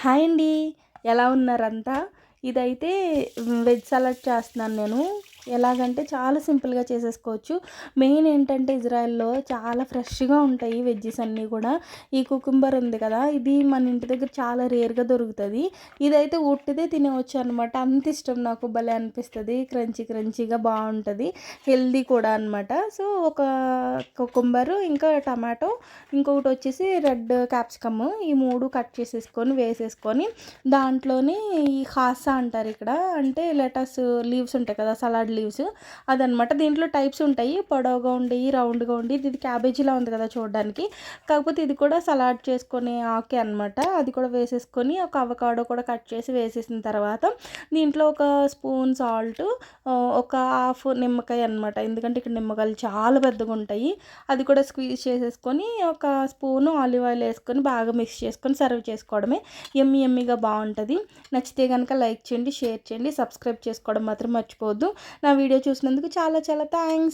Hi అండి. ఎలా ఉన్నారంతా? ఇదైతే వెజ్ సలాడ్ చేస్తున్నాను నేను. ఎలాగంటే చాలా సింపుల్గా చేసేసుకోవచ్చు. మెయిన్ ఏంటంటే ఇజ్రాయెల్లో చాలా ఫ్రెష్గా ఉంటాయి వెజ్జెస్ అన్నీ కూడా. ఈ కుకుంబర్ ఉంది కదా ఇది మన ఇంటి దగ్గర చాలా రేర్గా దొరుకుతుంది. ఇదైతే ఉట్టిదే తినవచ్చు అనమాట అంత ఇష్టం నాకు భలే అనిపిస్తుంది. క్రంచీ క్రంచీగా బాగుంటుంది. హెల్దీ కూడా అనమాట సో ఒక కుకుంబరు ఇంకా టమాటో ఇంకొకటి వచ్చేసి రెడ్ క్యాప్సికమ్ ఈ మూడు కట్ చేసేసుకొని వేసేసుకొని దాంట్లోని ఈ హాసా అంటారు ఇక్కడ. అంటే లెటస్ లీవ్స్ ఉంటాయి కదా సలాడ్ లీవ్స్ అదనమాట. దీంట్లో టైప్స్ ఉంటాయి. పొడవుగా ఉండి రౌండ్గా ఉండి ఇది క్యాబేజీలా ఉంది కదా చూడడానికి. కాకపోతే ఇది కూడా సలాడ్ చేసుకునే ఆకే అనమాట అది కూడా వేసేసుకొని ఒక అవకాడో కూడా కట్ చేసి వేసేసిన తర్వాత దీంట్లో ఒక స్పూన్ సాల్ట్ ఒక హాఫ్ నిమ్మకాయ అనమాట ఎందుకంటే ఇక్కడ నిమ్మకాయలు చాలా పెద్దగా ఉంటాయి. అది కూడా స్క్వీజ్ చేసేసుకొని ఒక స్పూను ఆలివ్ ఆయిల్ వేసుకొని బాగా మిక్స్ చేసుకొని సర్వ్ చేసుకోవడమే ఎమ్మి ఎమ్మిగా బాగుంటుంది. నచ్చితే కనుక లైక్ చేయండి షేర్ చేయండి సబ్స్క్రైబ్ చేసుకోవడం మాత్రం మర్చిపోవద్దు. నా వీడియో చూసినందుకు చాలా చాలా థ్యాంక్స్